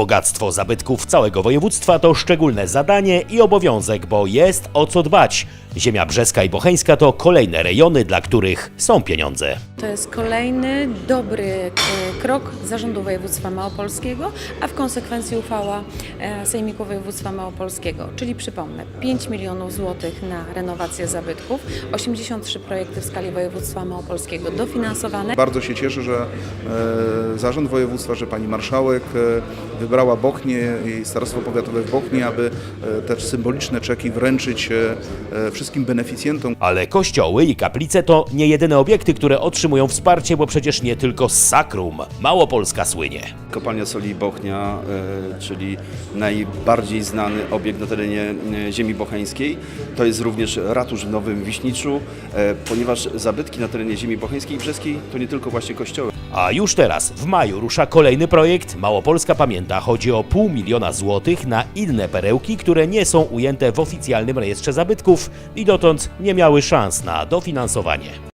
Bogactwo zabytków całego województwa to szczególne zadanie i obowiązek, bo jest o co dbać. Ziemia brzeska i bocheńska to kolejne rejony, dla których są pieniądze. To jest kolejny dobry e, krok Zarządu Województwa Małopolskiego, a w konsekwencji uchwała e, Sejmiku Województwa Małopolskiego. Czyli przypomnę, 5 milionów złotych na renowację zabytków, 83 projekty w skali województwa małopolskiego dofinansowane. Bardzo się cieszę, że e, Zarząd Województwa, że Pani Marszałek wybrała Bochnię i Starostwo Powiatowe w Bochni, aby e, te symboliczne czeki wręczyć e, e, wszystkim beneficjentom. Ale kościoły i kaplice to nie jedyne obiekty, które otrzymują wsparcie, bo przecież nie tylko z sakrum Małopolska słynie. Kopalnia Soli Bochnia, czyli najbardziej znany obiekt na terenie ziemi bocheńskiej. To jest również ratusz w Nowym Wiśniczu, ponieważ zabytki na terenie ziemi bocheńskiej i brzeskiej to nie tylko właśnie kościoły. A już teraz, w maju, rusza kolejny projekt Małopolska Pamięta. Chodzi o pół miliona złotych na inne perełki, które nie są ujęte w oficjalnym rejestrze zabytków i dotąd nie miały szans na dofinansowanie.